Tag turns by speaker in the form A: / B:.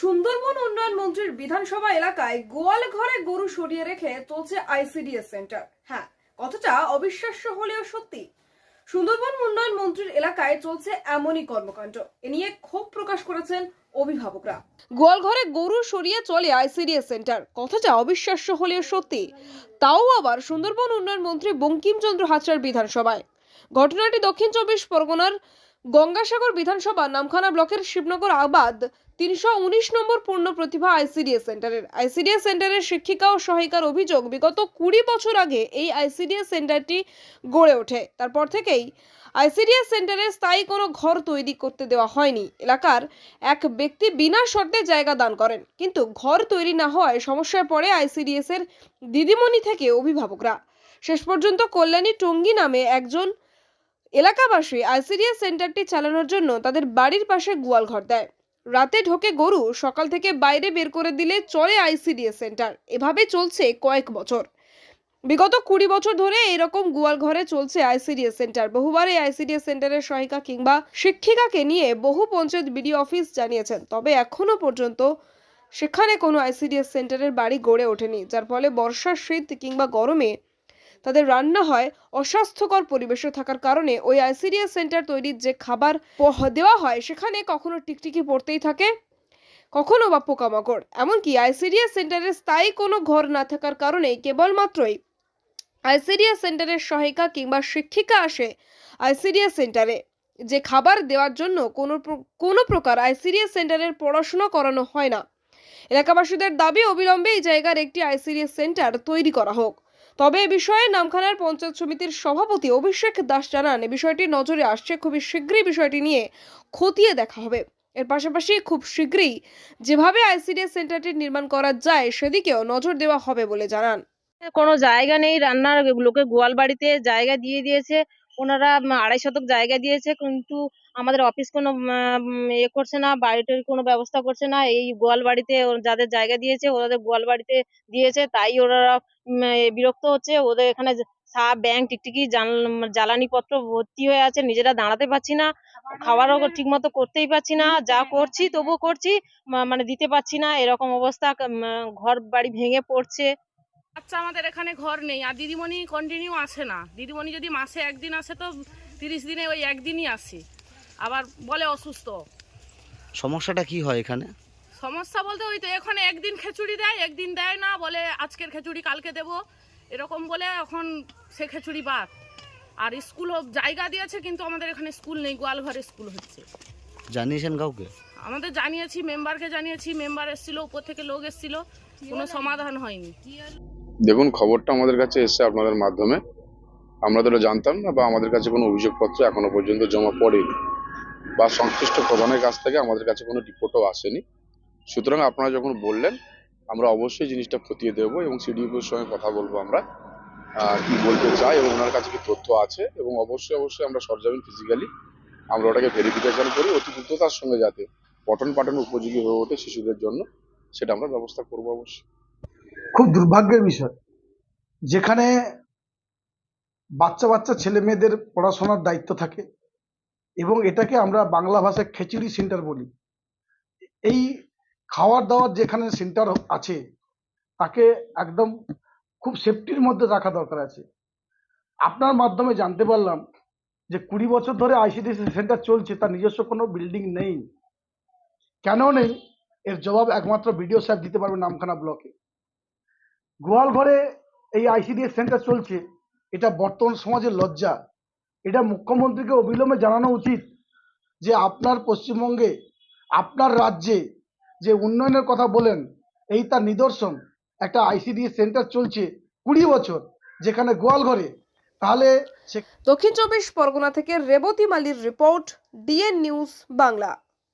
A: সুন্দরবন উন্নয়ন মন্ত্রীর বিধানসভা এলাকায় গোয়াল ঘরে গরু সরিয়ে রেখে চলছে আইসিডিএস সেন্টার। হ্যাঁ কথাটা অবিশ্বাস্য হলেও সত্যি। সুন্দরবন উন্নয়ন মন্ত্রীর এলাকায় চলছে এমনই কর্মকাণ্ড। এ নিয়ে ক্ষোভ প্রকাশ করেছেন অভিভাবকরা। গোয়ালঘরে গরু সরিয়ে চলে আইসিডিএস সেন্টার। কথাটা অবিশ্বাস্য হলেও সত্যি। তাও আবার সুন্দরবন উন্নয়ন মন্ত্রী বঙ্কিমচন্দ্র হাজরার বিধানসভায়। ঘটনাটি দক্ষিণ চব্বিশ পরগনার গঙ্গাসাগর বিধানসভা নামখানা ব্লকের শিবনগর আবাদ তিনশো উনিশ নম্বর পূর্ণ প্রতিভা আইসিডিএস সেন্টারের। আইসিডিএস সেন্টারের শিক্ষিকা ও সহায়িকার অভিযোগ, বিগত কুড়ি বছর আগে এই আইসিডিএস সেন্টারটি গড়ে ওঠে। তারপর থেকেই আইসিডিএস সেন্টারে স্থায়ী কোনো ঘর তৈরি করতে দেওয়া হয়নি। এলাকার এক ব্যক্তি বিনা শর্তে জায়গা দান করেন। কিন্তু ঘর তৈরি না হওয়ায় সমস্যায় পড়ে আইসিডিএস এর দিদিমণি থেকে অভিভাবকরা। শেষ পর্যন্ত কল্যাণী টঙ্গী নামে একজন এলাকাবাসী আইসিডিএস সেন্টারটি চালানোর জন্য তাদের বাড়ির পাশে গোয়াল ঘর দেয়। রাতে ঢোকে গরু, সকাল থেকে বাইরে বের করে দিলে চলে আইসিডিএস সেন্টার। এভাবে চলছে কয়েক বছর। বিগত কুড়ি বছর ধরে এরকম গোয়াল ঘরে চলছে আইসিডিএস সেন্টার। বহুবার এই আইসিডিএস সেন্টারের সহায়িকা কিংবা শিক্ষিকাকে নিয়ে বহু পঞ্চায়েত বিডিও অফিস জানিয়েছেন। তবে এখনও পর্যন্ত সেখানে কোনো আইসিডিএস সেন্টারের বাড়ি গড়ে ওঠেনি, যার ফলে বর্ষা শীত কিংবা গরমে তাদের রান্না হয় অস্বাস্থ্যকর পরিবেশে থাকার কারণে। ওই আইসিডিএস সেন্টার তৈরির যে খাবার দেওয়া হয়, সেখানে কখনো টিকটিকি পড়তেই থাকে, কখনো বা পোকামাকড়। এমনকি আইসিডিএস সেন্টারের স্থায়ী কোনো ঘর না থাকার কারণে কেবলমাত্রই আইসিডিএস সেন্টারের সহায়িকা কিংবা শিক্ষিকা আসে আইসিডিএস সেন্টারে। যে খাবার দেওয়ার জন্য কোনো কোনো প্রকার আইসিডিএস সেন্টারের পড়াশোনা করানো হয় না। এলাকাবাসীদের দাবি অবিলম্বে এই জায়গার একটি আইসিডিএস সেন্টার তৈরি করা হোক। তবে এ বিষয়ে নামখানার পঞ্চায়েত সমিতির সভাপতি অভিষেক দাস জানান, এ বিষয়টি নজরে আসছে খুবই শীঘ্রই বিষয়টি নিয়ে খতিয়ে দেখা হবে। এর পাশাপাশি খুব শীঘ্রই যেভাবে আইসিডিএস সেন্টারটি নির্মাণ করা যায়, সেদিকেও নজর দেওয়া হবে বলে জানান।
B: কোনো জায়গা নেই রান্নার লোকে গোয়াল বাড়িতে জায়গা দিয়ে দিয়েছে। ওনারা আড়াই শতক জায়গা দিয়েছে কিন্তু আমাদের অফিস কোনো এ করছে না বাড়িটার কোনো ব্যবস্থা করছে না। এই গোয়াল বাড়িতে যাদের জায়গা দিয়েছে ওদের গোয়াল বাড়িতে দিয়েছে তাই এ, বিরক্ত হচ্ছে। ওদের এখানে সাপ ব্যাং টিকটিকি জ্বালানি পত্র ভর্তি হয়ে আছে নিজেরা দাঁড়াতে পারছি না খাওয়ারও ঠিক মতো করতেই পারছি না যা করছি তবুও করছি মানে দিতে পারছি না এরকম অবস্থা ঘর বাড়ি ভেঙে পড়ছে।
C: আচ্ছা আমাদের এখানে ঘর নেই। আর দিদিমণি কন্টিনিউ আসে না। দিদিমণি যদি মাসে একদিন আসে তো তিরিশ দিনে ওই একদিনই আসে। আবার বলে অসুস্থ।
D: সমস্যাটা কি হয় এখানে?
C: সমস্যা বলতে ওই তো এখানে একদিন খেচুড়ি দেয় একদিন দেয় না বলে আজকের খেচুড়ি কালকে দেব। এরকম বলে এখন সে খেচুড়ি বাদ। আর স্কুল জায়গা দিয়েছে কিন্তু আমাদের এখানে স্কুল নেই গোয়ালঘরে স্কুল হচ্ছে।
D: জানিয়েছেন কাউকে?
C: আমাদের জানিয়েছি মেম্বারকে জানিয়েছি মেম্বার এসেছিল উপর থেকে লোক এসেছিল। কোনো সমাধান হয়নি।
E: দেখুন, খবরটা আমাদের কাছে এসছে আপনাদের মাধ্যমে আমরা তো জানতাম না বা আমাদের কাছে কোনো অভিযোগপত্র এখনও পর্যন্ত জমা পড়েনি বা সংশ্লিষ্ট প্রধানের কাছ থেকে আমাদের কাছে কোনো রিপোর্টও আসেনি। সুতরাং আপনারা যখন বললেন, আমরা অবশ্যই জিনিসটা খতিয়ে দেবো এবং সিডিওর সঙ্গে কথা বলব আমরা কি বলতে চাই এবং ওনার কাছে কি তথ্য আছে এবং অবশ্যই অবশ্যই আমরা সরজামিন ফিজিক্যালি আমরা ওটাকে ভেরিফিকেশন করি অতি দ্রুততার সঙ্গে যাতে পঠন পাঠন উপযোগী হয়ে ওঠে শিশুদের জন্য, সেটা আমরা ব্যবস্থা করব অবশ্যই।
F: খুব দুর্ভাগ্যের বিষয়। যেখানে বাচ্চা বাচ্চা ছেলে মেয়েদের পড়াশোনার দায়িত্ব থাকে এবং এটাকে আমরা বাংলা ভাষায় খিচুড়ি সেন্টার বলি। এই খাওয়ার দাওয়ার যেখানে সেন্টার আছে, তাকে একদম খুব সেফটির মধ্যে রাখা দরকার আছে। আপনার মাধ্যমে জানতে পারলাম যে কুড়ি বছর ধরে আইসিডিসি সেন্টার চলছে, তার নিজস্ব কোনো বিল্ডিং নেই। কেন নেই? এর জবাব একমাত্র বিডিও সাহেব দিতে পারবে নামখানা ব্লকে। গোয়াল ঘরে এই আইসিডিএস সেন্টার চলছে। এটা বর্তমান সমাজের লজ্জা। এটা মুখ্যমন্ত্রীকে অবিলম্বে জানানো উচিত যে আপনার পশ্চিমবঙ্গে, আপনার রাজ্যে যে উন্নয়নের কথা বলেন, এই তার নিদর্শন। একটা আইসিডিএস সেন্টার চলছে কুড়ি বছর যেখানে গোয়াল ঘরে তাহলে
A: দক্ষিণ চব্বিশ পরগনা থেকে রেবতী মালির রিপোর্ট ডিএন নিউজ বাংলা।